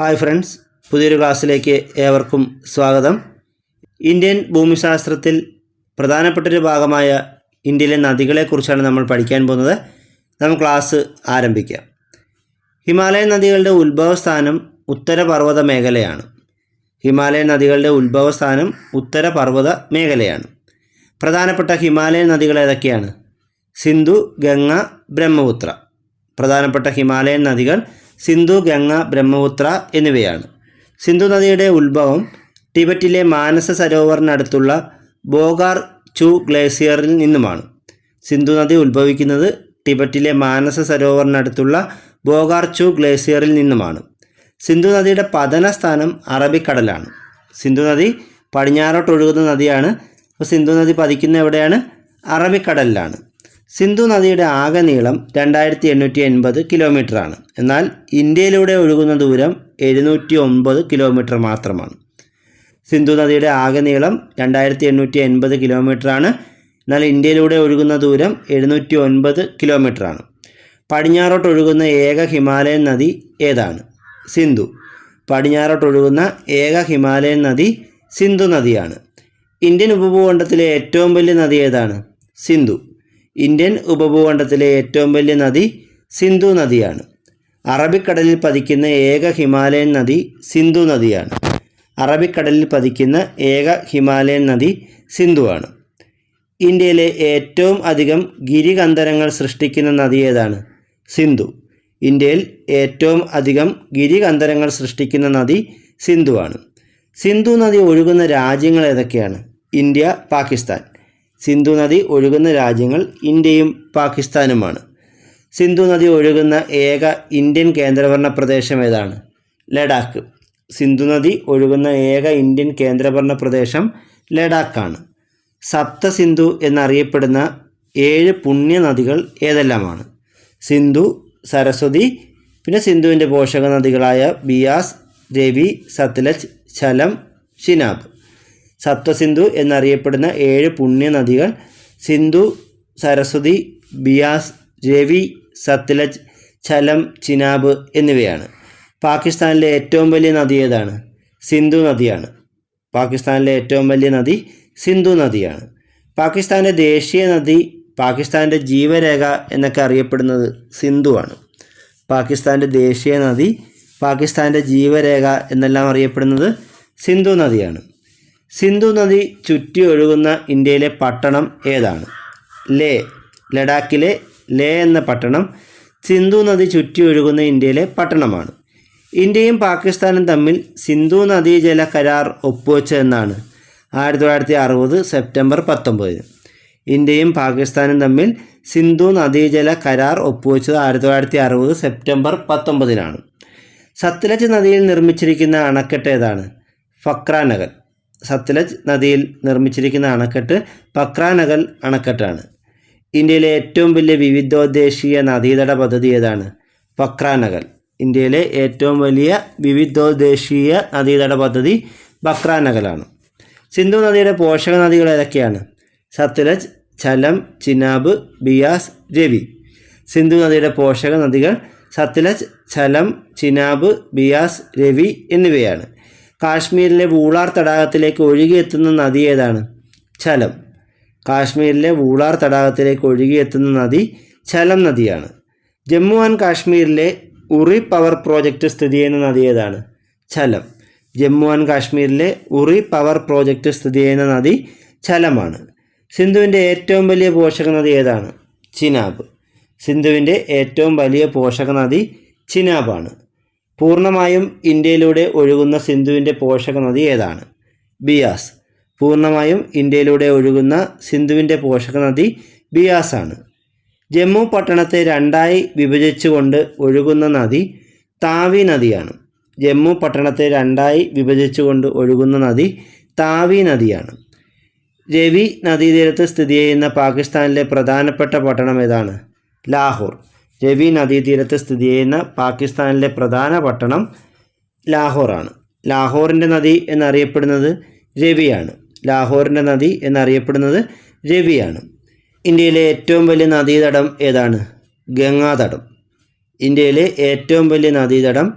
Hi friends പുതിയൊരു ക്ലാസ്സിലേക്ക് ഏവർക്കും സ്വാഗതം. ഇന്ത്യൻ ഭൂമിശാസ്ത്രത്തിൽ പ്രധാനപ്പെട്ടൊരു ഭാഗമായ ഇന്ത്യയിലെ നദികളെക്കുറിച്ചാണ് നമ്മൾ പഠിക്കാൻ പോകുന്നത്. നമുക്ക് ക്ലാസ് ആരംഭിക്കാം. ഹിമാലയൻ നദികളുടെ ഉത്ഭവസ്ഥാനം ഉത്തരപർവത മേഖലയാണ് ഹിമാലയൻ നദികളുടെ ഉത്ഭവസ്ഥാനം ഉത്തരപർവത മേഖലയാണ് പ്രധാനപ്പെട്ട ഹിമാലയൻ നദികൾ ഏതൊക്കെയാണ്? സിന്ധു ഗംഗ ബ്രഹ്മപുത്ര. പ്രധാനപ്പെട്ട ഹിമാലയൻ നദികൾ സിന്ധു ഗംഗ ബ്രഹ്മപുത്ര എന്നിവയാണ്. സിന്ധു നദിയുടെ ഉത്ഭവം ടിബറ്റിലെ മാനസ സരോവറിനടുത്തുള്ള ബോഗാർ ചു ഗ്ലേസിയറിൽ നിന്നുമാണ്. സിന്ധു നദി ഉത്ഭവിക്കുന്നത് ടിബറ്റിലെ മാനസ സരോവറിനടുത്തുള്ള ബോഗാർ ചു ഗ്ലേസിയറിൽ നിന്നുമാണ്. സിന്ധു നദിയുടെ പതന സ്ഥാനം അറബിക്കടലാണ്. സിന്ധു നദി പടിഞ്ഞാറോട്ട് ഒഴുകുന്ന നദിയാണ്. അപ്പോൾ സിന്ധു നദി പതിക്കുന്ന എവിടെയാണ്? അറബിക്കടലിലാണ്. സിന്ധു നദിയുടെ ആകെ നീളം രണ്ടായിരത്തി എണ്ണൂറ്റി എൺപത് കിലോമീറ്ററാണ്. എന്നാൽ ഇന്ത്യയിലൂടെ ഒഴുകുന്ന ദൂരം എഴുന്നൂറ്റി ഒമ്പത് കിലോമീറ്റർ മാത്രമാണ്. സിന്ധു നദിയുടെ ആകെ നീളം രണ്ടായിരത്തി എണ്ണൂറ്റി എൺപത് കിലോമീറ്ററാണ്. എന്നാൽ ഇന്ത്യയിലൂടെ ഒഴുകുന്ന ദൂരം എഴുന്നൂറ്റി ഒൻപത് കിലോമീറ്ററാണ്. പടിഞ്ഞാറോട്ട് ഒഴുകുന്ന ഏക ഹിമാലയൻ നദി ഏതാണ്? സിന്ധു. പടിഞ്ഞാറോട്ട് ഒഴുകുന്ന ഏക ഹിമാലയൻ നദി സിന്ധു നദിയാണ്. ഇന്ത്യൻ ഉപഭൂഖണ്ഡത്തിലെ ഏറ്റവും വലിയ നദി ഏതാണ്? സിന്ധു. ഇന്ത്യൻ ഉപഭൂഖണ്ഡത്തിലെ ഏറ്റവും വലിയ നദി സിന്ധു നദിയാണ്. അറബിക്കടലിൽ പതിക്കുന്ന ഏക ഹിമാലയൻ നദി സിന്ധു നദിയാണ്. അറബിക്കടലിൽ പതിക്കുന്ന ഏക ഹിമാലയൻ നദി സിന്ധുവാണ്. ഇന്ത്യയിലെ ഏറ്റവും അധികം ഗിരികന്തരങ്ങൾ സൃഷ്ടിക്കുന്ന നദി ഏതാണ്? സിന്ധു. ഇന്ത്യയിൽ ഏറ്റവും അധികം ഗിരികന്തരങ്ങൾ സൃഷ്ടിക്കുന്ന നദി സിന്ധുവാണ്. സിന്ധു നദി ഒഴുകുന്ന രാജ്യങ്ങൾ ഏതൊക്കെയാണ്? ഇന്ത്യ പാകിസ്ഥാൻ. സിന്ധു നദി ഒഴുകുന്ന രാജ്യങ്ങൾ ഇന്ത്യയും പാകിസ്ഥാനുമാണ്. സിന്ധു നദി ഒഴുകുന്ന ഏക ഇന്ത്യൻ കേന്ദ്രഭരണ പ്രദേശം ഏതാണ്? ലഡാക്ക്. സിന്ധു നദി ഒഴുകുന്ന ഏക ഇന്ത്യൻ കേന്ദ്രഭരണ പ്രദേശം ലഡാക്കാണ്. സപ്തസിന്ധു എന്നറിയപ്പെടുന്ന ഏഴ് പുണ്യ നദികൾ ഏതെല്ലാമാണ്? സിന്ധു സരസ്വതി പിന്നെ സിന്ധുവിന്റെ പോഷക നദികളായ ബിയാസ് രവി സത്ലജ് ചലം ഷിനാബ് സപ്തസിന്ധു എന്നറിയപ്പെടുന്ന ഏഴ് പുണ്യ നദികൾ സിന്ധു സരസ്വതി ബിയാസ് രവി സത്ലജ് ചലം ചിനാബ് എന്നിവയാണ്. പാകിസ്ഥാനിലെ ഏറ്റവും വലിയ നദി ഏതാണ്? സിന്ധു നദിയാണ്. പാകിസ്ഥാനിലെ ഏറ്റവും വലിയ നദി സിന്ധു നദിയാണ്. പാകിസ്ഥാന്റെ ദേശീയ നദി പാകിസ്ഥാന്റെ ജീവരേഖ എന്നൊക്കെ അറിയപ്പെടുന്നത് സിന്ധുവാണ് പാകിസ്ഥാന്റെ ദേശീയ നദി പാകിസ്ഥാന്റെ ജീവരേഖ എന്നെല്ലാം അറിയപ്പെടുന്നത് സിന്ധു നദിയാണ്. സിന്ധു നദി ചുറ്റി ഒഴുകുന്ന ഇന്ത്യയിലെ പട്ടണം ഏതാണ്? ലേ ലഡാക്കിലെ ലേ എന്ന പട്ടണം സിന്ധു നദി ചുറ്റി ഒഴുകുന്ന ഇന്ത്യയിലെ പട്ടണമാണ്. ഇന്ത്യയും പാകിസ്ഥാനും തമ്മിൽ സിന്ധു നദീജല കരാർ ഒപ്പുവെച്ചതെന്നാണ് ആയിരത്തി തൊള്ളായിരത്തി അറുപത് സെപ്റ്റംബർ പത്തൊമ്പതിന്. ഇന്ത്യയും പാകിസ്ഥാനും തമ്മിൽ സിന്ധു നദീജല കരാർ ഒപ്പുവെച്ചത് ആയിരത്തി തൊള്ളായിരത്തി അറുപത് സെപ്റ്റംബർ പത്തൊമ്പതിനാണ്. സത്ലജ് നദിയിൽ നിർമ്മിച്ചിരിക്കുന്ന അണക്കെട്ട് ഏതാണ്? ഫക്രാനഗർ. സത്ലജ് നദിയിൽ നിർമ്മിച്ചിരിക്കുന്ന അണക്കെട്ട് പക്രാനഗൽ അണക്കെട്ടാണ്. ഇന്ത്യയിലെ ഏറ്റവും വലിയ വിവിധോദ്ദേശീയ നദീതട പദ്ധതി ഏതാണ്? പക്രാനഗൽ. ഇന്ത്യയിലെ ഏറ്റവും വലിയ വിവിധോദ്ദേശീയ നദീതട പദ്ധതി ബക്രാനഗലാണ് സിന്ധു നദിയുടെ പോഷക നദികൾ ഏതൊക്കെയാണ്? സത്ലജ് ചലം ചിനാബ് ബിയാസ് രവി. സിന്ധു നദിയുടെ പോഷക നദികൾ സത്ലജ് ചലം ചിനാബ് ബിയാസ് രവി എന്നിവയാണ്. കാശ്മീരിലെ വൂളാർ തടാകത്തിലേക്ക് ഒഴുകിയെത്തുന്ന നദി ഏതാണ്? ചലം കാശ്മീരിലെ വൂളാർ തടാകത്തിലേക്ക് ഒഴുകിയെത്തുന്ന നദി ചലം നദിയാണ്. ജമ്മു ആൻഡ് കാശ്മീരിലെ ഉറി പവർ പ്രോജക്റ്റ് സ്ഥിതി ചെയ്യുന്ന നദി ഏതാണ്? ചലം ജമ്മു ആൻഡ് കാശ്മീരിലെ ഉറി പവർ പ്രോജക്റ്റ് സ്ഥിതി ചെയ്യുന്ന നദി ചലമാണ് സിന്ധുവിന്റെ ഏറ്റവും വലിയ പോഷക നദി ഏതാണ്? ചിനാബ്. സിന്ധുവിന്റെ ഏറ്റവും വലിയ പോഷക നദി ചിനാബാണ് പൂർണമായും ഇന്ത്യയിലൂടെ ഒഴുകുന്ന സിന്ധുവിന്റെ പോഷക നദി ഏതാണ്? ബിയാസ്. പൂർണമായും ഇന്ത്യയിലൂടെ ഒഴുകുന്ന സിന്ധുവിന്റെ പോഷക നദി ബിയാസാണ്. ജമ്മു പട്ടണത്തെ രണ്ടായി വിഭജിച്ചുകൊണ്ട് ഒഴുകുന്ന നദി താവി നദിയാണ്. ജമ്മു പട്ടണത്തെ രണ്ടായി വിഭജിച്ചുകൊണ്ട് ഒഴുകുന്ന നദി താവി നദിയാണ്. രവി നദീതീരത്ത് സ്ഥിതി ചെയ്യുന്ന പാകിസ്ഥാനിലെ പ്രധാനപ്പെട്ട പട്ടണം ഏതാണ്? ലാഹോർ. രവി നദീതീരത്ത് സ്ഥിതി ചെയ്യുന്ന പാകിസ്ഥാനിലെ പ്രധാന പട്ടണം ലാഹോറാണ്. ലാഹോറിന്റെ നദി എന്നറിയപ്പെടുന്നത് രവിയാണ്. ലാഹോറിന്റെ നദി എന്നറിയപ്പെടുന്നത് രവിയാണ്. ഇന്ത്യയിലെ ഏറ്റവും വലിയ നദീതടം ഏതാണ്? ഗംഗാതടം. ഇന്ത്യയിലെ ഏറ്റവും വലിയ നദീതടം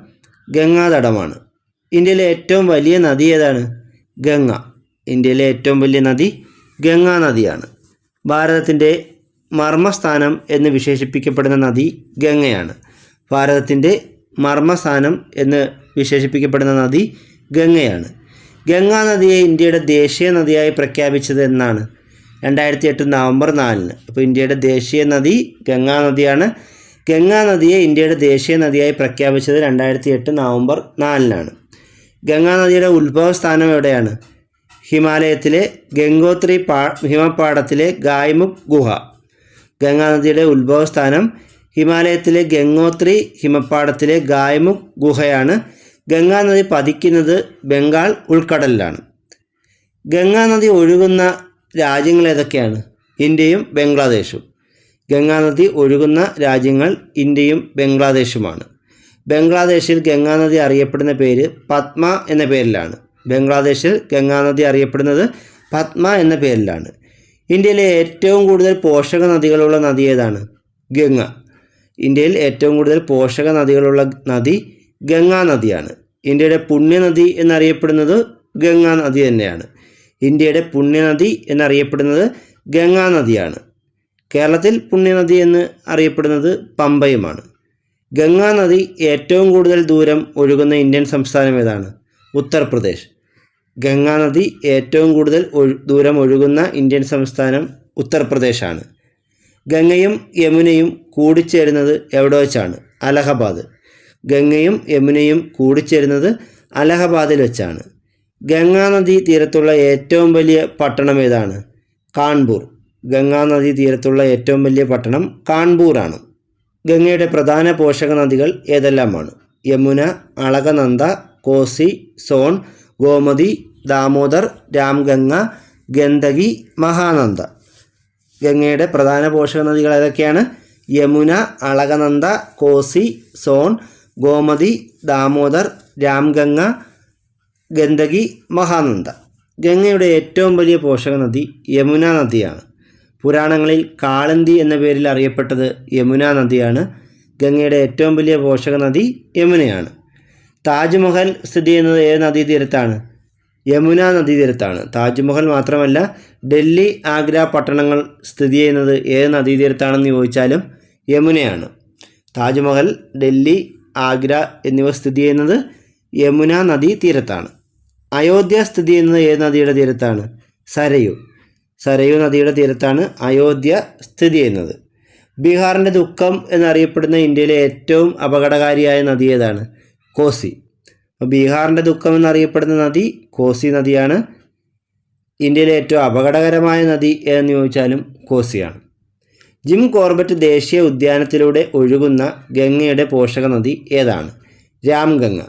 ഗംഗാതടമാണ്. ഇന്ത്യയിലെ ഏറ്റവും വലിയ നദി ഏതാണ്? ഗംഗ. ഇന്ത്യയിലെ ഏറ്റവും വലിയ നദി ഗംഗാ നദിയാണ്. ഭാരതത്തിന്റെ മർമ്മസ്ഥാനം എന്ന് വിശേഷിപ്പിക്കപ്പെടുന്ന നദി ഗംഗയാണ്. ഭാരതത്തിന്റെ മർമ്മസ്ഥാനം എന്ന് വിശേഷിപ്പിക്കപ്പെടുന്ന നദി ഗംഗയാണ്. ഗംഗാ നദിയെ ഇന്ത്യയുടെ ദേശീയ നദിയായി പ്രഖ്യാപിച്ചത് എന്നാണ്. രണ്ടായിരത്തി എട്ട് നവംബർ നാലിന്. അപ്പോൾ ഇന്ത്യയുടെ ദേശീയ നദി ഗംഗാ നദിയാണ്. ഗംഗാ നദിയെ ഇന്ത്യയുടെ ദേശീയ നദിയായി പ്രഖ്യാപിച്ചത് രണ്ടായിരത്തി എട്ട് നവംബർ നാലിനാണ്. ഗംഗാ നദിയുടെ ഉത്ഭവസ്ഥാനം എവിടെയാണ്? ഹിമാലയത്തിലെ ഗംഗോത്രി പാ ഹിമപാടത്തിലെ ഗായ്മുഖ് ഗുഹ. ഗംഗാ നദിയുടെ ഉത്ഭവസ്ഥാനം ഹിമാലയത്തിലെ ഗംഗോത്രി ഹിമപ്പാടത്തിലെ ഗായ്മുഖ് ഗുഹയാണ്. ഗംഗാനദി പതിക്കുന്നത് ബംഗാൾ ഉൾക്കടലിലാണ്. ഗംഗാനദി ഒഴുകുന്ന രാജ്യങ്ങൾ ഏതൊക്കെയാണ്? ഇന്ത്യയും ബംഗ്ലാദേശും. ഗംഗാനദി ഒഴുകുന്ന രാജ്യങ്ങൾ ഇന്ത്യയും ബംഗ്ലാദേശുമാണ്. ബംഗ്ലാദേശിൽ ഗംഗാനദി അറിയപ്പെടുന്ന പേര് പത്മ എന്ന പേരിലാണ്. ബംഗ്ലാദേശിൽ ഗംഗാനദി അറിയപ്പെടുന്നത് പത്മ എന്ന പേരിലാണ്. ഇന്ത്യയിലെ ഏറ്റവും കൂടുതൽ പോഷക നദികളുള്ള നദി ഏതാണ്? ഗംഗ. ഇന്ത്യയിൽ ഏറ്റവും കൂടുതൽ പോഷക നദികളുള്ള നദി ഗംഗാ നദിയാണ്. ഇന്ത്യയുടെ പുണ്യനദി എന്നറിയപ്പെടുന്നത് ഗംഗാ നദി തന്നെയാണ്. ഇന്ത്യയുടെ പുണ്യനദി എന്നറിയപ്പെടുന്നത് ഗംഗാ നദിയാണ്. കേരളത്തിൽ പുണ്യനദി എന്ന് അറിയപ്പെടുന്നത് പമ്പയുമാണ്. ഗംഗാ നദി ഏറ്റവും കൂടുതൽ ദൂരം ഒഴുകുന്ന ഇന്ത്യൻ സംസ്ഥാനം ഏതാണ്? ഉത്തർപ്രദേശ്. ഗംഗാ നദി ഏറ്റവും കൂടുതൽ ദൂരം ഒഴുകുന്ന ഇന്ത്യൻ സംസ്ഥാനം ഉത്തർപ്രദേശാണ്. ഗംഗയും യമുനയും കൂടിച്ചേരുന്നത് എവിടെ വെച്ചാണ് അലഹബാദ്. ഗംഗയും യമുനയും കൂടിച്ചേരുന്നത് അലഹബാദിൽ വെച്ചാണ്. ഗംഗാ നദി തീരത്തുള്ള ഏറ്റവും വലിയ പട്ടണം ഏതാണ്? കാൺപൂർ. ഗംഗാ നദി തീരത്തുള്ള ഏറ്റവും വലിയ പട്ടണം കാൺപൂറാണ്. ഗംഗയുടെ പ്രധാന പോഷക നദികൾ ഏതെല്ലാമാണ്? യമുന അളകനന്ദ കോസി സോൺ ഗോമതി ദാമോദർ രാംഗംഗ ഗന്ധകി മഹാനന്ദ. ഗംഗയുടെ പ്രധാന പോഷക നദികൾ ഏതൊക്കെയാണ്? യമുന അളകനന്ദ കോസി സോൺ ഗോമതി ദാമോദർ രാംഗംഗ ഗന്ധകി മഹാനന്ദ. ഗംഗയുടെ ഏറ്റവും വലിയ പോഷക നദി യമുന നദിയാണ്. പുരാണങ്ങളിൽ കാളന്തി എന്ന പേരിൽ അറിയപ്പെട്ടത് യമുന നദിയാണ്. ഗംഗയുടെ ഏറ്റവും വലിയ പോഷക നദി യമുനയാണ്. താജ്മഹൽ സ്ഥിതി ചെയ്യുന്നത് ഏത് നദീതീരത്താണ്? യമുന നദീതീരത്താണ്. താജ്മഹൽ മാത്രമല്ല ഡൽഹി ആഗ്ര പട്ടണങ്ങൾ സ്ഥിതി ചെയ്യുന്നത് ഏത് നദീതീരത്താണെന്ന് ചോദിച്ചാലും യമുനയാണ്. താജ്മഹൽ ഡൽഹി ആഗ്ര എന്നിവ സ്ഥിതി ചെയ്യുന്നത് യമുന നദീ തീരത്താണ് അയോധ്യ സ്ഥിതി ചെയ്യുന്നത് ഏത് നദിയുടെ തീരത്താണ്? സരയു. സരയു നദിയുടെ തീരത്താണ് അയോധ്യ സ്ഥിതി ചെയ്യുന്നത്. ബീഹാറിന്റെ ദുഃഖം എന്നറിയപ്പെടുന്ന ഇന്ത്യയിലെ ഏറ്റവും അപകടകാരിയായ നദി ഏതാണ്? കോസി. അപ്പോൾ ബീഹാറിന്റെ ദുഃഖം എന്നറിയപ്പെടുന്ന നദി കോസി നദിയാണ്. ഇന്ത്യയിലെ ഏറ്റവും അപകടകരമായ നദി എന്ന് ചോദിച്ചാലും കോസിയാണ്. ജിം കോർബറ്റ് ദേശീയ ഉദ്യാനത്തിലൂടെ ഒഴുകുന്ന ഗംഗയുടെ പോഷക നദി ഏതാണ്? രാംഗംഗ.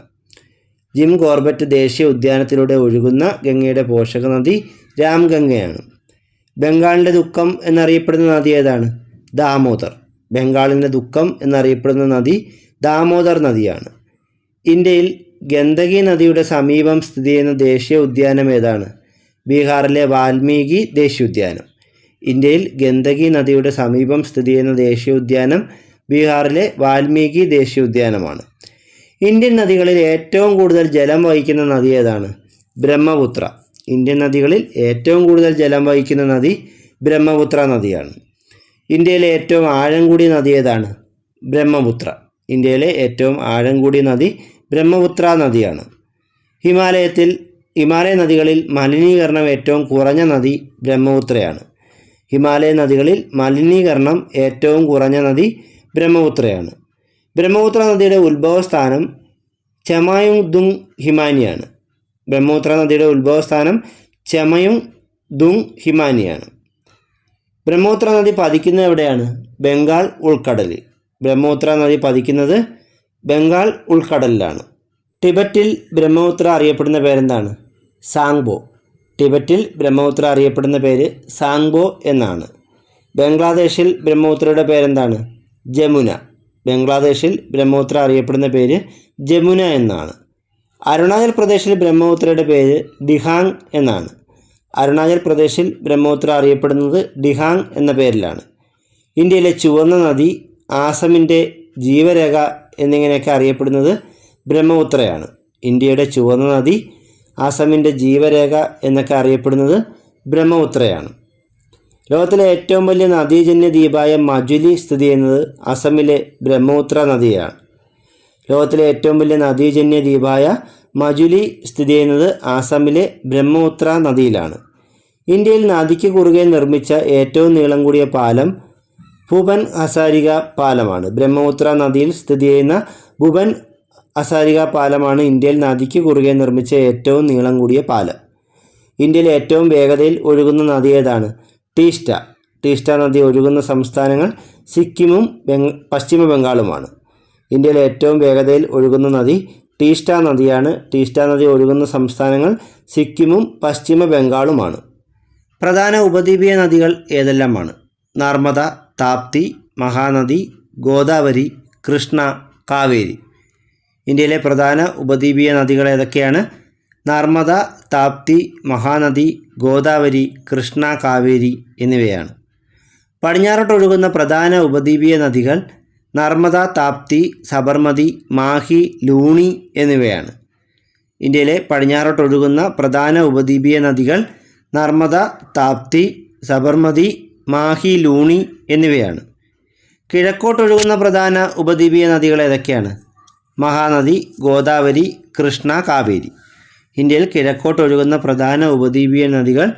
ജിം കോർബറ്റ് ദേശീയ ഉദ്യാനത്തിലൂടെ ഒഴുകുന്ന ഗംഗയുടെ പോഷക നദി രാംഗംഗയാണ്. ബംഗാളിന്റെ ദുഃഖം എന്നറിയപ്പെടുന്ന നദി ഏതാണ്? ദാമോദർ. ബംഗാളിന്റെ ദുഃഖം എന്നറിയപ്പെടുന്ന നദി ദാമോദർ നദിയാണ്. ഇന്ത്യയിൽ ഗന്ദകി നദിയുടെ സമീപം സ്ഥിതി ചെയ്യുന്ന ദേശീയ ഉദ്യാനം ഏതാണ്? ബീഹാറിലെ വാൽമീകി ദേശീയോദ്യാനം ഇന്ത്യയിൽ ഗന്ദകി നദിയുടെ സമീപം സ്ഥിതി ചെയ്യുന്ന ദേശീയ ഉദ്യാനം ബീഹാറിലെ വാൽമീകി ദേശീയ ഉദ്യാനമാണ്. ഇന്ത്യൻ നദികളിൽ ഏറ്റവും കൂടുതൽ ജലം വഹിക്കുന്ന നദി ഏതാണ്? ബ്രഹ്മപുത്ര. ഇന്ത്യൻ നദികളിൽ ഏറ്റവും കൂടുതൽ ജലം വഹിക്കുന്ന നദി ബ്രഹ്മപുത്ര നദിയാണ്. ഇന്ത്യയിലെ ഏറ്റവും ആഴം കൂടിയ നദി ഏതാണ്? ബ്രഹ്മപുത്ര. ഇന്ത്യയിലെ ഏറ്റവും ആഴം കൂടിയ നദി ബ്രഹ്മപുത്ര നദിയാണ്. ഹിമാലയത്തിൽ ഹിമാലയ നദികളിൽ മലിനീകരണം ഏറ്റവും കുറഞ്ഞ നദി ബ്രഹ്മപുത്രയാണ്. ഹിമാലയ നദികളിൽ മലിനീകരണം ഏറ്റവും കുറഞ്ഞ നദി ബ്രഹ്മപുത്രയാണ്. ബ്രഹ്മപുത്ര നദിയുടെ ഉത്ഭവസ്ഥാനം ചെമായുങ് ദുങ് ഹിമാനിയാണ്. ബ്രഹ്മപുത്ര നദിയുടെ ഉത്ഭവസ്ഥാനം ചെമയും ദുങ് ഹിമാനിയാണ്. ബ്രഹ്മപുത്ര നദി പതിക്കുന്നത് എവിടെയാണ്? ബംഗാൾ ഉൾക്കടലിൽ. ബ്രഹ്മപുത്ര നദി പതിക്കുന്നത് ബംഗാൾ ഉൾക്കടലിലാണ്. ടിബറ്റിൽ ബ്രഹ്മപുത്ര അറിയപ്പെടുന്ന പേരെന്താണ്? സാങ്ബോ. ടിബറ്റിൽ ബ്രഹ്മപുത്ര അറിയപ്പെടുന്ന പേര് സാങ്ബോ എന്നാണ്. ബംഗ്ലാദേശിൽ ബ്രഹ്മപുത്രയുടെ പേരെന്താണ്? ജമുന. ബംഗ്ലാദേശിൽ ബ്രഹ്മപുത്ര അറിയപ്പെടുന്ന പേര് ജമുന എന്നാണ്. അരുണാചൽ പ്രദേശിൽ ബ്രഹ്മപുത്രയുടെ പേര് ഡിഹാങ് എന്നാണ്. അരുണാചൽ പ്രദേശിൽ ബ്രഹ്മപുത്ര അറിയപ്പെടുന്നത് ഡിഹാങ് എന്ന പേരിലാണ്. ഇന്ത്യയിലെ ചുവന്ന നദി ആസമിന്റെ ജീവരേഖ എന്നിങ്ങനെയൊക്കെ അറിയപ്പെടുന്നത് ബ്രഹ്മപുത്രയാണ്. ഇന്ത്യയുടെ ചുവന്ന നദി ആസാമിന്റെ ജീവരേഖ എന്നൊക്കെ അറിയപ്പെടുന്നത് ബ്രഹ്മപുത്രയാണ്. ലോകത്തിലെ ഏറ്റവും വലിയ നദീജന്യ ദ്വീപായ മജുലി സ്ഥിതി ചെയ്യുന്നത് അസമിലെ ബ്രഹ്മപുത്ര നദിയാണ്. ലോകത്തിലെ ഏറ്റവും വലിയ നദീജന്യ ദ്വീപായ മജുലി സ്ഥിതി ചെയ്യുന്നത് ആസാമിലെ ബ്രഹ്മപുത്ര നദിയിലാണ്. ഇന്ത്യയിൽ നദിക്ക് കുറുകെ നിർമ്മിച്ച ഏറ്റവും നീളം കൂടിയ പാലം ഭൂപൻ അസാരിക പാലമാണ്. ബ്രഹ്മപുത്ര നദിയിൽ സ്ഥിതി ചെയ്യുന്ന ഭുവൻ അസാരിക പാലമാണ് ഇന്ത്യയിൽ നദിക്ക് കുറുകെ നിർമ്മിച്ച ഏറ്റവും നീളം കൂടിയ പാലം. ഇന്ത്യയിൽ ഏറ്റവും വേഗതയിൽ ഒഴുകുന്ന നദി ഏതാണ്? ടീസ്റ്റ ടീസ്റ്റ നദി ഒഴുകുന്ന സംസ്ഥാനങ്ങൾ സിക്കിമും ബംഗ പശ്ചിമ ബംഗാളുമാണ് ഇന്ത്യയിലെ ഏറ്റവും വേഗതയിൽ ഒഴുകുന്ന നദി ടീസ്റ്റ നദിയാണ്. ടീസ്റ്റ നദി ഒഴുകുന്ന സംസ്ഥാനങ്ങൾ സിക്കിമും പശ്ചിമ ബംഗാളുമാണ് പ്രധാന ഉപദ്വീപീയ നദികൾ ഏതെല്ലാമാണ്? നർമ്മദ താപ്തി മഹാനദി ഗോദാവരി കൃഷ്ണ കാവേരി. ഇന്ത്യയിലെ പ്രധാന ഉപദ്വീപീയ നദികൾ ഏതൊക്കെയാണ്? നർമ്മദ താപ്തി മഹാനദി ഗോദാവരി കൃഷ്ണ കാവേരി എന്നിവയാണ്. പടിഞ്ഞാറോട്ടൊഴുകുന്ന പ്രധാന ഉപദ്വീപീയ നദികൾ നർമ്മദ താപ്തി സബർമതി മാഹി ലൂണി എന്നിവയാണ്. ഇന്ത്യയിലെ പടിഞ്ഞാറോട്ടൊഴുകുന്ന പ്രധാന ഉപദ്വീപീയ നദികൾ നർമ്മദ താപ്തി സബർമതി മാഹി ലൂണി എന്നിവയാണ്. കിഴക്കോട്ടൊഴുകുന്ന പ്രധാന ഉപദ്വീപീയ നദികൾ ഏതൊക്കെയാണ്? മഹാനദി ഗോദാവരി കൃഷ്ണ കാവേരി. ഇന്ത്യയിൽ കിഴക്കോട്ടൊഴുകുന്ന പ്രധാന ഉപദ്വീപീയ നദികൾ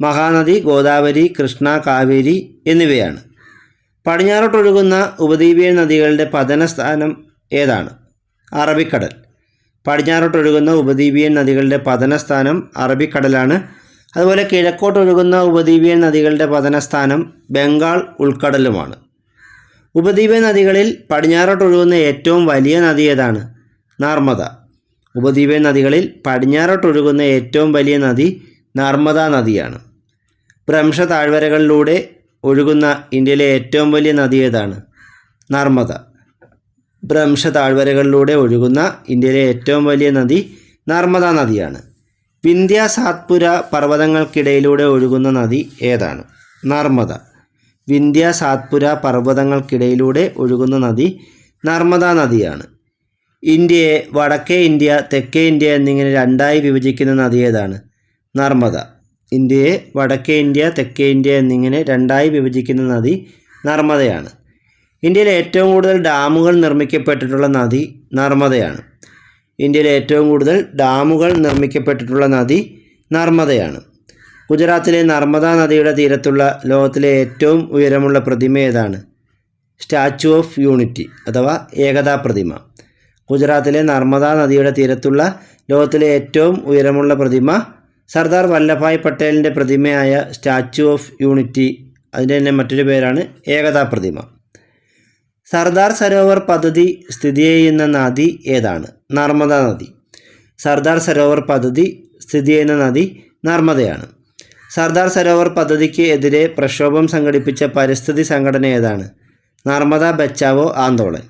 മഹാനദി ഗോദാവരി കൃഷ്ണ കാവേരി എന്നിവയാണ്. പടിഞ്ഞാറോട്ടൊഴുകുന്ന ഉപദ്വീപീയ നദികളുടെ പതനസ്ഥാനം ഏതാണ്? അറബിക്കടൽ. പടിഞ്ഞാറോട്ടൊഴുകുന്ന ഉപദ്വീപീയ നദികളുടെ പതനസ്ഥാനം അറബിക്കടലാണ്. അതുപോലെ കിഴക്കോട്ടൊഴുകുന്ന ഉപദ്വീപിയൻ നദികളുടെ പതനസ്ഥാനം ബംഗാൾ ഉൾക്കടലുമാണ്. ഉപദ്വീപിയൻ നദികളിൽ പടിഞ്ഞാറോട്ടൊഴുകുന്ന ഏറ്റവും വലിയ നദി ഏതാണ്? നർമ്മദ ഉപദ്വീപിയൻ നദികളിൽ പടിഞ്ഞാറോട്ടൊഴുകുന്ന ഏറ്റവും വലിയ നദി നർമ്മദ നദിയാണ്. ഭ്രംശ താഴ്വരകളിലൂടെ ഒഴുകുന്ന ഇന്ത്യയിലെ ഏറ്റവും വലിയ നദി ഏതാണ്? നർമ്മദ ഭ്രംശ താഴ്വരകളിലൂടെ ഒഴുകുന്ന ഇന്ത്യയിലെ ഏറ്റവും വലിയ നദി നർമ്മദ നദിയാണ്. വിന്ധ്യ സാത്പുര പർവതങ്ങൾക്കിടയിലൂടെ ഒഴുകുന്ന നദി ഏതാണ്? നർമ്മദ. വിന്ധ്യ സാത്പുര പർവതങ്ങൾക്കിടയിലൂടെ ഒഴുകുന്ന നദി നർമ്മദ നദിയാണ്. ഇന്ത്യയെ വടക്കേ ഇന്ത്യ തെക്കേ ഇന്ത്യ എന്നിങ്ങനെ രണ്ടായി വിഭജിക്കുന്ന നദി ഏതാണ്? നർമ്മദ. ഇന്ത്യയെ വടക്കേ ഇന്ത്യ തെക്കേ ഇന്ത്യ എന്നിങ്ങനെ രണ്ടായി വിഭജിക്കുന്ന നദി നർമ്മദയാണ്. ഇന്ത്യയിലെ ഏറ്റവും കൂടുതൽ ഡാമുകൾ നിർമ്മിക്കപ്പെട്ടിട്ടുള്ള നദി നർമ്മദയാണ്. ഇന്ത്യയിൽ ഏറ്റവും കൂടുതൽ ഡാമുകൾ നിർമ്മിക്കപ്പെട്ടിട്ടുള്ള നദി നർമ്മദയാണ്. ഗുജറാത്തിലെ നർമ്മദ നദിയുടെ തീരത്തുള്ള ലോകത്തിലെ ഏറ്റവും ഉയരമുള്ള പ്രതിമ ഏതാണ്? സ്റ്റാച്ചു ഓഫ് യൂണിറ്റി അഥവാ ഏകതാ പ്രതിമ. ഗുജറാത്തിലെ നർമ്മദ നദിയുടെ തീരത്തുള്ള ലോകത്തിലെ ഏറ്റവും ഉയരമുള്ള പ്രതിമ സർദാർ വല്ലഭായ് പട്ടേലിന്റെ പ്രതിമയായ സ്റ്റാച്ചു ഓഫ് യൂണിറ്റി. അതിന്റെ തന്നെ മറ്റൊരു പേരാണ് ഏകതാ പ്രതിമ. സർദാർ സരോവർ പദ്ധതി സ്ഥിതി ചെയ്യുന്ന നദി ഏതാണ്? നർമ്മദ നദി. സർദാർ സരോവർ പദ്ധതി സ്ഥിതി ചെയ്യുന്ന നദി നർമ്മദയാണ്. സർദാർ സരോവർ പദ്ധതിക്ക് എതിരെ പ്രക്ഷോഭം സംഘടിപ്പിച്ച പരിസ്ഥിതി സംഘടന ഏതാണ്? നർമ്മദ ബച്ചാവോ ആന്തോളൻ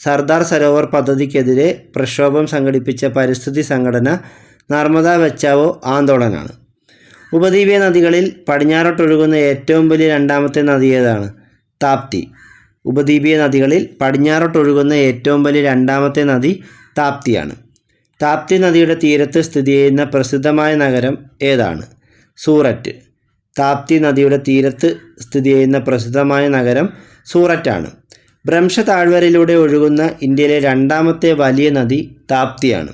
സർദാർ സരോവർ പദ്ധതിക്കെതിരെ പ്രക്ഷോഭം സംഘടിപ്പിച്ച പരിസ്ഥിതി സംഘടന നർമ്മദ ബച്ചാവോ ആന്തോളനാണ് ഉപദ്വീപീയ നദികളിൽ പടിഞ്ഞാറോട്ടൊഴുകുന്ന ഏറ്റവും വലിയ രണ്ടാമത്തെ നദി ഏതാണ്? താപ്തി. ഉപദ്വീപീയ നദികളിൽ പടിഞ്ഞാറോട്ടൊഴുകുന്ന ഏറ്റവും വലിയ രണ്ടാമത്തെ നദി താപ്തിയാണ്. താപ്തി നദിയുടെ തീരത്ത് സ്ഥിതി ചെയ്യുന്ന പ്രസിദ്ധമായ നഗരം ഏതാണ്? സൂററ്റ്. താപ്തി നദിയുടെ തീരത്ത് സ്ഥിതി ചെയ്യുന്ന പ്രസിദ്ധമായ നഗരം സൂററ്റാണ്. ഭ്രംശ താഴ്വരയിലൂടെ ഒഴുകുന്ന ഇന്ത്യയിലെ രണ്ടാമത്തെ വലിയ നദി താപ്തിയാണ്.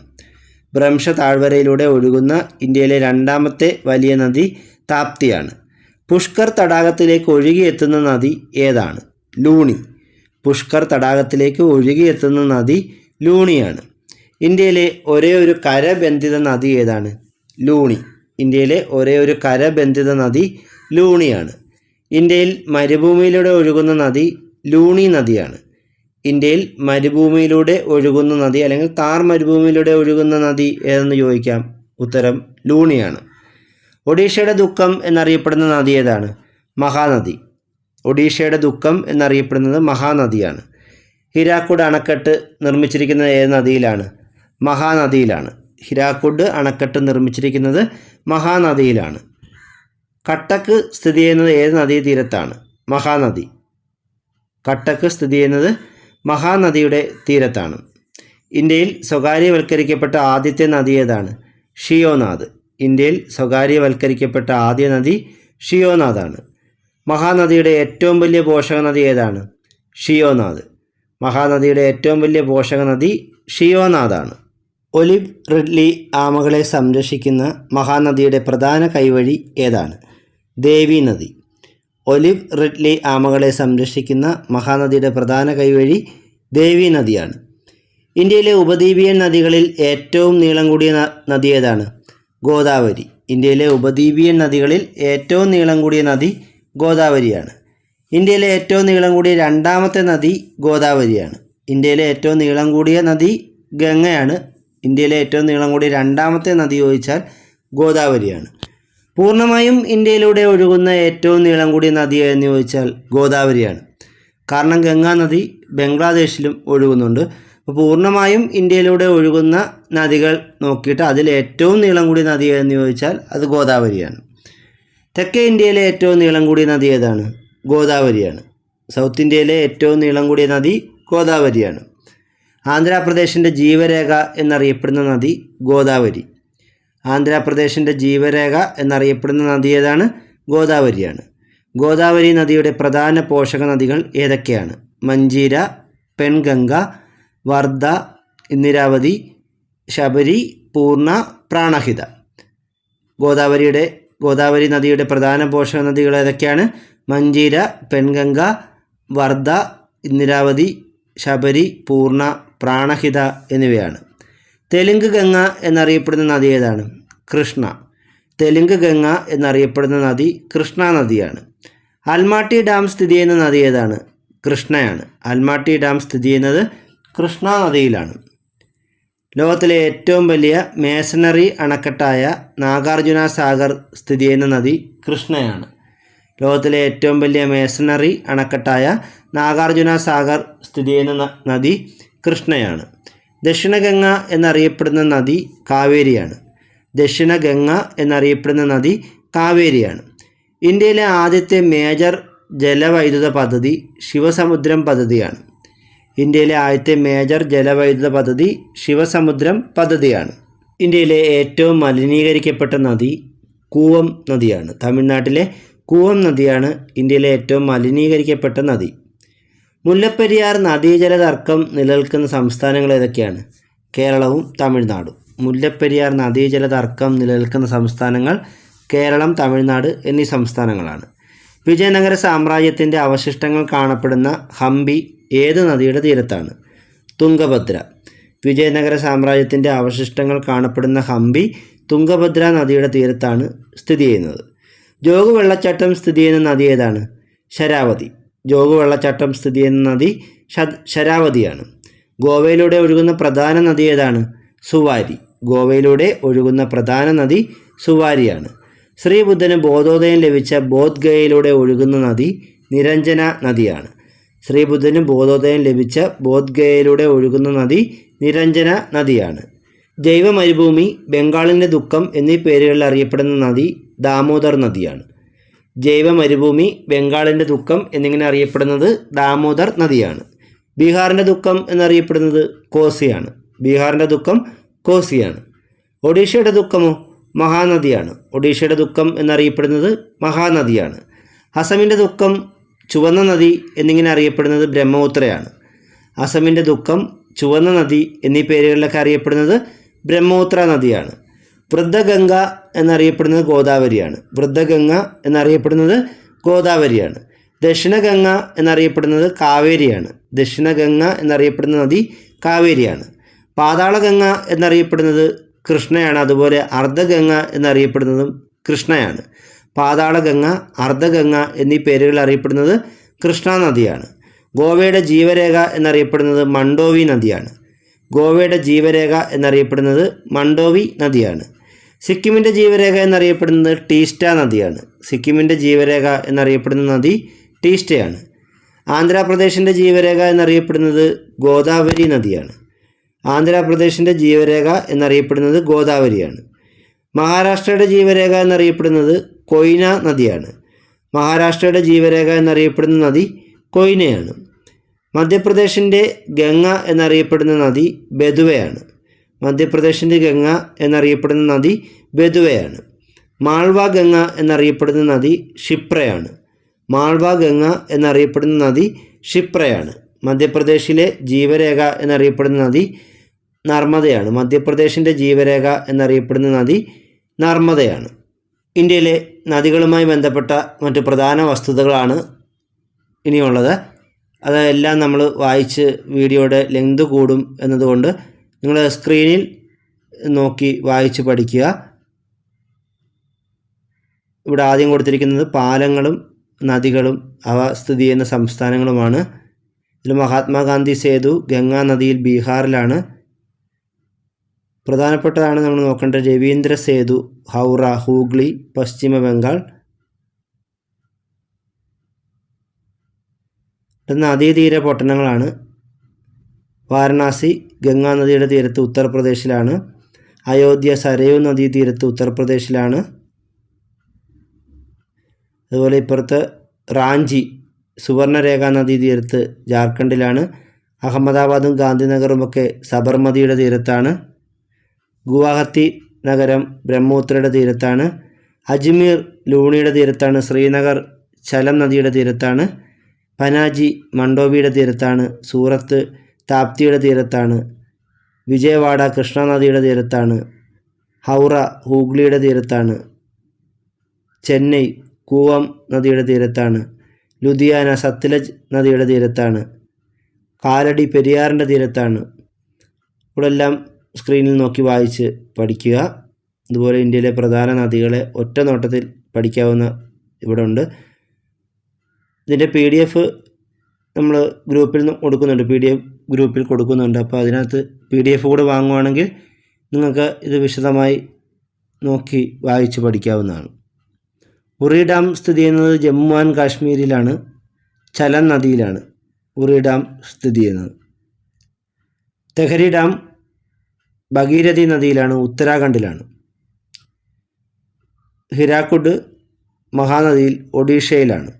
ഭ്രംശ താഴ്വരയിലൂടെ ഒഴുകുന്ന ഇന്ത്യയിലെ രണ്ടാമത്തെ വലിയ നദി താപ്തിയാണ്. പുഷ്കർ തടാകത്തിലേക്ക് ഒഴുകിയെത്തുന്ന നദി ഏതാണ്? ലൂണി. പുഷ്കർ തടാകത്തിലേക്ക് ഒഴുകിയെത്തുന്ന നദി ലൂണിയാണ്. ഇന്ത്യയിലെ ഒരേ ഒരു കരബന്ധിത നദി ഏതാണ്? ലൂണി. ഇന്ത്യയിലെ ഒരേ ഒരു കരബന്ധിത നദി ലൂണിയാണ്. ഇന്ത്യയിൽ മരുഭൂമിയിലൂടെ ഒഴുകുന്ന നദി ലൂണി നദിയാണ്. ഇന്ത്യയിൽ മരുഭൂമിയിലൂടെ ഒഴുകുന്ന നദി അല്ലെങ്കിൽ താർ മരുഭൂമിയിലൂടെ ഒഴുകുന്ന നദി ഏതെന്ന് ചോദിക്കാം? ഉത്തരം ലൂണിയാണ്. ഒഡീഷയുടെ ദുഃഖം എന്നറിയപ്പെടുന്ന നദി ഏതാണ്? മഹാനദി. ഒഡീഷയുടെ ദുഃഖം എന്നറിയപ്പെടുന്നത് മഹാനദിയാണ്. ഹിരാക്കുഡ് അണക്കെട്ട് നിർമ്മിച്ചിരിക്കുന്നത് ഏത് നദിയിലാണ്? മഹാനദിയിലാണ്. ഹിരാക്കുഡ് അണക്കെട്ട് നിർമ്മിച്ചിരിക്കുന്നത് മഹാനദിയിലാണ്. കട്ടക്ക് സ്ഥിതി ചെയ്യുന്നത് ഏത് നദീതീരത്താണ്? മഹാനദി. കട്ടക്ക് സ്ഥിതി ചെയ്യുന്നത് മഹാനദിയുടെ തീരത്താണ്. ഇന്ത്യയിൽ സ്വകാര്യവൽക്കരിക്കപ്പെട്ട ആദ്യത്തെ നദി ഏതാണ്? ഷിയോനാഥ് ഇന്ത്യയിൽ സ്വകാര്യവൽക്കരിക്കപ്പെട്ട ആദ്യ നദി ഷിയോനാഥാണ് മഹാനദിയുടെ ഏറ്റവും വലിയ പോഷക നദി ഏതാണ്? ഷിയോനാഥ് മഹാനദിയുടെ ഏറ്റവും വലിയ പോഷക നദി ഷിയോനാഥാണ് ഒലിവ് റിഡ്ലി ആമകളെ സംരക്ഷിക്കുന്ന മഹാനദിയുടെ പ്രധാന കൈവഴി ഏതാണ്? ദേവി നദി ഒലിവ് റിഡ്ലി ആമകളെ സംരക്ഷിക്കുന്ന മഹാനദിയുടെ പ്രധാന കൈവഴി ദേവി നദിയാണ് ഇന്ത്യയിലെ ഉപദ്വീപിയൻ നദികളിൽ ഏറ്റവും നീളം കൂടിയ നദി ഏതാണ്? ഗോദാവരി. ഇന്ത്യയിലെ ഉപദ്വീപിയൻ നദികളിൽ ഏറ്റവും നീളം കൂടിയ നദി ഗോദാവരിയാണ്. ഇന്ത്യയിലെ ഏറ്റവും നീളം കൂടിയ രണ്ടാമത്തെ നദി ഗോദാവരിയാണ്. ഇന്ത്യയിലെ ഏറ്റവും നീളം കൂടിയ നദി ഗംഗയാണ്. ഇന്ത്യയിലെ ഏറ്റവും നീളം കൂടിയ രണ്ടാമത്തെ നദി ചോദിച്ചാൽ ഗോദാവരിയാണ്. പൂർണമായും ഇന്ത്യയിലൂടെ ഒഴുകുന്ന ഏറ്റവും നീളം കൂടിയ നദി എന്ന് ചോദിച്ചാൽ ഗോദാവരിയാണ്. കാരണം ഗംഗാ നദി ബംഗ്ലാദേശിലും ഒഴുകുന്നുണ്ട്. അപ്പോൾ പൂർണമായും ഇന്ത്യയിലൂടെ ഒഴുകുന്ന നദികൾ നോക്കിയിട്ട് അതിൽ ഏറ്റവും നീളം കൂടിയ നദി എന്ന് ചോദിച്ചാൽ അത് ഗോദാവരിയാണ്. തെക്കേ ഇന്ത്യയിലെ ഏറ്റവും നീളം കൂടിയ നദി ഏതാണ്? ഗോദാവരിയാണ്. സൗത്ത് ഇന്ത്യയിലെ ഏറ്റവും നീളം കൂടിയ നദി ഗോദാവരിയാണ്. ആന്ധ്രാപ്രദേശിന്റെ ജീവരേഖ എന്നറിയപ്പെടുന്ന നദി ഗോദാവരി. ആന്ധ്രാപ്രദേശിന്റെ ജീവരേഖ എന്നറിയപ്പെടുന്ന നദി ഏതാണ്? ഗോദാവരിയാണ്. ഗോദാവരി നദിയുടെ പ്രധാന പോഷക നദികൾ ഏതൊക്കെയാണ്? മഞ്ചീര പെൺഗംഗ വർദ്ധ ഇന്ദിരാവതി ശബരി പൂർണ പ്രാണഹിത. ഗോദാവരിയുടെ ഗോദാവരി നദിയുടെ പ്രധാന പോഷക നദികൾ ഏതൊക്കെയാണ്? മഞ്ചീര പെൺഗംഗ വർദ്ധ ഇന്ദിരാവതി ശബരി പൂർണ പ്രാണഹിത എന്നിവയാണ്. തെലുങ്ക് ഗംഗ എന്നറിയപ്പെടുന്ന നദി ഏതാണ്? കൃഷ്ണ. തെലുങ്ക് ഗംഗ എന്നറിയപ്പെടുന്ന നദി കൃഷ്ണ നദിയാണ്. അൽമാട്ടി ഡാം സ്ഥിതി ചെയ്യുന്ന നദി ഏതാണ്? കൃഷ്ണയാണ്. അൽമാട്ടി ഡാം സ്ഥിതി ചെയ്യുന്നത് കൃഷ്ണ നദിയിലാണ്. ലോകത്തിലെ ഏറ്റവും വലിയ മേസണറി അണക്കെട്ടായ നാഗാർജുന സാഗർ സ്ഥിതി ചെയ്യുന്ന നദി കൃഷ്ണയാണ്. ലോകത്തിലെ ഏറ്റവും വലിയ മേസണറി അണക്കെട്ടായ നാഗാർജുന സാഗർ സ്ഥിതി ചെയ്യുന്ന നദി കൃഷ്ണയാണ്. ദക്ഷിണഗംഗ എന്നറിയപ്പെടുന്ന നദി കാവേരിയാണ്. ദക്ഷിണഗംഗ എന്നറിയപ്പെടുന്ന നദി കാവേരിയാണ്. ഇന്ത്യയിലെ ആദ്യത്തെ മേജർ ജലവൈദ്യുത പദ്ധതി ശിവസമുദ്രം പദ്ധതിയാണ്. ഇന്ത്യയിലെ ആദ്യത്തെ മേജർ ജലവൈദ്യുത പദ്ധതി ശിവസമുദ്രം പദ്ധതിയാണ്. ഇന്ത്യയിലെ ഏറ്റവും മലിനീകരിക്കപ്പെട്ട നദി കൂവം നദിയാണ്. തമിഴ്നാട്ടിലെ കൂവം നദിയാണ് ഇന്ത്യയിലെ ഏറ്റവും മലിനീകരിക്കപ്പെട്ട നദി. മുല്ലപ്പെരിയാർ നദീജല തർക്കം നിലനിൽക്കുന്ന സംസ്ഥാനങ്ങൾ ഏതൊക്കെയാണ്? കേരളവും തമിഴ്നാടും. മുല്ലപ്പെരിയാർ നദീജല തർക്കം നിലനിൽക്കുന്ന സംസ്ഥാനങ്ങൾ കേരളം തമിഴ്നാട് എന്നീ സംസ്ഥാനങ്ങളാണ്. വിജയനഗര സാമ്രാജ്യത്തിന്റെ അവശിഷ്ടങ്ങൾ കാണപ്പെടുന്ന ഹംപി ഏത് നദിയുടെ തീരത്താണ്? തുംഗഭദ്ര. വിജയനഗര സാമ്രാജ്യത്തിന്റെ അവശിഷ്ടങ്ങൾ കാണപ്പെടുന്ന ഹംപി തുംഗഭദ്ര നദിയുടെ തീരത്താണ് സ്ഥിതി ചെയ്യുന്നത്. ജോഗ് വെള്ളച്ചാട്ടം സ്ഥിതി ചെയ്യുന്ന നദി ഏതാണ്? ശരാവതി. ജോഗ് വെള്ളച്ചാട്ടം സ്ഥിതി ചെയ്യുന്ന നദി ശരാവതിയാണ്. ഗോവയിലൂടെ ഒഴുകുന്ന പ്രധാന നദി ഏതാണ്? സുവാരി. ഗോവയിലൂടെ ഒഴുകുന്ന പ്രധാന നദി സുവാരിയാണ്. ശ്രീബുദ്ധന് ബോധോദയം ലഭിച്ച ബോധ്ഗയയിലൂടെ ഒഴുകുന്ന നദി നിരഞ്ജന നദിയാണ്. ശ്രീബുദ്ധന് ബോധോദയം ലഭിച്ച ബോധ്ഗയയിലൂടെ ഒഴുകുന്ന നദി നിരഞ്ജന നദിയാണ്. ജൈവ മരുഭൂമി ബംഗാളിന്റെ ദുഃഖം എന്നീ പേരുകളിൽ അറിയപ്പെടുന്ന നദി ദാമോദർ നദിയാണ്. ജൈവ മരുഭൂമി ബംഗാളിന്റെ ദുഃഖം എന്നിങ്ങനെ അറിയപ്പെടുന്നത് ദാമോദർ നദിയാണ്. ബീഹാറിന്റെ ദുഃഖം എന്നറിയപ്പെടുന്നത് കോസിയാണ്. ബീഹാറിന്റെ ദുഃഖം കോസിയാണ്. ഒഡീഷയുടെ ദുഃഖമോ മഹാനദിയാണ്. ഒഡീഷയുടെ ദുഃഖം എന്നറിയപ്പെടുന്നത് മഹാനദിയാണ്. അസമിന്റെ ദുഃഖം ചുവന്ന നദി എന്നിങ്ങനെ അറിയപ്പെടുന്നത് ബ്രഹ്മപുത്രയാണ്. അസമിന്റെ ദുഃഖം ചുവന്ന നദി എന്നീ പേരുകളിലൊക്കെ അറിയപ്പെടുന്നത് ബ്രഹ്മപുത്ര നദിയാണ്. വൃദ്ധഗംഗ എന്നറിയപ്പെടുന്നത് ഗോദാവരിയാണ്. വൃദ്ധഗംഗ എന്നറിയപ്പെടുന്നത് ഗോദാവരിയാണ്. ദക്ഷിണഗംഗ എന്നറിയപ്പെടുന്നത് കാവേരിയാണ്. ദക്ഷിണഗംഗ എന്നറിയപ്പെടുന്ന നദി കാവേരിയാണ്. പാതാളഗംഗ എന്നറിയപ്പെടുന്നത് കൃഷ്ണയാണ്. അതുപോലെ അർദ്ധഗംഗ എന്നറിയപ്പെടുന്നതും കൃഷ്ണയാണ്. പാതാളഗംഗ അർദ്ധഗംഗ എന്നീ പേരുകൾ അറിയപ്പെടുന്നത് കൃഷ്ണ നദിയാണ്. ഗോവയുടെ ജീവരേഖ എന്നറിയപ്പെടുന്നത് മണ്ടോവി നദിയാണ്. ഗോവയുടെ ജീവരേഖ എന്നറിയപ്പെടുന്നത് മണ്ടോവി നദിയാണ്. സിക്കിമിന്റെ ജീവരേഖ എന്നറിയപ്പെടുന്നത് ടീസ്റ്റ നദിയാണ്. സിക്കിമിന്റെ ജീവരേഖ എന്നറിയപ്പെടുന്ന നദി ടീസ്റ്റയാണ്. ആന്ധ്രാപ്രദേശിന്റെ ജീവരേഖ എന്നറിയപ്പെടുന്നത് ഗോദാവരി നദിയാണ്. ആന്ധ്രാപ്രദേശിന്റെ ജീവരേഖ എന്നറിയപ്പെടുന്നത് ഗോദാവരിയാണ്. മഹാരാഷ്ട്രയുടെ ജീവരേഖ എന്നറിയപ്പെടുന്നത് കൊയ്ന നദിയാണ്. മഹാരാഷ്ട്രയുടെ ജീവരേഖ എന്നറിയപ്പെടുന്ന നദി കൊയ്നയാണ്. മധ്യപ്രദേശിന്റെ ഗംഗ എന്നറിയപ്പെടുന്ന നദി ബെതുവയാണ്. മധ്യപ്രദേശിന്റെ ഗംഗ എന്നറിയപ്പെടുന്ന നദി ബെതുവയാണ്. മാൾവ ഗംഗ എന്നറിയപ്പെടുന്ന നദി ക്ഷിപ്രയാണ്. മാൾവ ഗംഗ എന്നറിയപ്പെടുന്ന നദി ക്ഷിപ്രയാണ്. മധ്യപ്രദേശിലെ ജീവരേഖ എന്നറിയപ്പെടുന്ന നദി നർമ്മദയാണ്. മധ്യപ്രദേശിന്റെ ജീവരേഖ എന്നറിയപ്പെടുന്ന നദി നർമ്മദയാണ്. ഇന്ത്യയിലെ നദികളുമായി ബന്ധപ്പെട്ട മറ്റ് പ്രധാന വസ്തുതകളാണ് ഇനിയുള്ളത്. അതെല്ലാം നമ്മൾ വായിച്ച് വീഡിയോയുടെ ലെങ്ത് കൂടും എന്നതുകൊണ്ട് നിങ്ങൾ സ്ക്രീനിൽ നോക്കി വായിച്ച് പഠിക്കുക. ഇവിടെ ആദ്യം കൊടുത്തിരിക്കുന്നത് പാലങ്ങളും നദികളും അവ സ്ഥിതി ചെയ്യുന്ന സംസ്ഥാനങ്ങളുമാണ്. ഇതിൽ മഹാത്മാഗാന്ധി സേതു ഗംഗാ നദിയിൽ ബീഹാറിലാണ്. പ്രധാനപ്പെട്ടതാണ് നമ്മൾ നോക്കേണ്ടത് രവീന്ദ്ര സേതു ഹൗറ ഹൂഗ്ലി പശ്ചിമ ബംഗാൾ. നദീതീര പട്ടണങ്ങളാണ്. വാരണാസി ഗംഗാ നദിയുടെ തീരത്ത് ഉത്തർപ്രദേശിലാണ്. അയോധ്യ സരയൂ നദീ തീരത്ത് ഉത്തർപ്രദേശിലാണ്. അതുപോലെ ഇപ്പുറത്ത് റാഞ്ചി സുവർണരേഖ നദീ തീരത്ത് ജാർഖണ്ഡിലാണ്. അഹമ്മദാബാദും ഗാന്ധിനഗറുമൊക്കെ സബർമതിയുടെ തീരത്താണ്. ഗുവാഹത്തി നഗരം ബ്രഹ്മപുത്രയുടെ തീരത്താണ്. അജ്മീർ ലൂണിയുടെ തീരത്താണ്. ശ്രീനഗർ ചലം നദിയുടെ തീരത്താണ്. പനാജി മണ്ടോവിയുടെ തീരത്താണ്. സൂറത്ത് താപ്തിയുടെ തീരത്താണ്. വിജയവാഡ കൃഷ്ണ നദിയുടെ തീരത്താണ്. ഹൗറ ഹൂഗ്ലിയുടെ തീരത്താണ്. ചെന്നൈ കൂവം നദിയുടെ തീരത്താണ്. ലുധിയാന സത്ലജ് നദിയുടെ തീരത്താണ്. കാലടി പെരിയാറിന്റെ തീരത്താണ്. ഇവിടെ എല്ലാം സ്ക്രീനിൽ നോക്കി വായിച്ച് പഠിക്കുക. അതുപോലെ ഇന്ത്യയിലെ പ്രധാന നദികളെ ഒറ്റ നോട്ടത്തിൽ പഠിക്കാവുന്ന ഇവിടെ ഉണ്ട്. ഇതിന്റെ പി ഡി എഫ് നമ്മൾ ഗ്രൂപ്പിൽ നിന്ന് കൊടുക്കുന്നുണ്ട്. പി ഡി എഫ് ഗ്രൂപ്പിൽ കൊടുക്കുന്നുണ്ട്. അപ്പോൾ അതിനകത്ത് പി ഡി എഫ് കൂടെ വാങ്ങുവാണെങ്കിൽ നിങ്ങൾക്ക് ഇത് വിശദമായി നോക്കി വായിച്ച് പഠിക്കാവുന്നതാണ്. ഉറി ഡാം സ്ഥിതി ചെയ്യുന്നത് ജമ്മു ആൻഡ് കാശ്മീരിലാണ്. ചലൻ നദിയിലാണ് ഉറി ഡാം സ്ഥിതി ചെയ്യുന്നത്. തെഹരി ഡാം ഭഗീരഥി നദിയിലാണ് ഉത്തരാഖണ്ഡിലാണ്. ഹിരാക്കുഡ് മഹാനദിയിൽ ഒഡീഷയിലാണ്.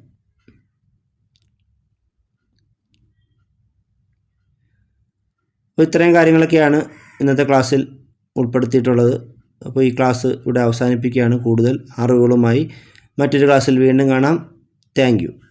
ഇത്രയും കാര്യങ്ങളൊക്കെയാണ് ഇന്നത്തെ ക്ലാസ്സിൽ ഉൾപ്പെടുത്തിയിട്ടുള്ളത്. അപ്പോൾ ഈ ക്ലാസ് ഇവിടെ അവസാനിപ്പിക്കുകയാണ്. കൂടുതൽ അറിവുകളുമായി മറ്റൊരു ക്ലാസ്സിൽ വീണ്ടും കാണാം. താങ്ക്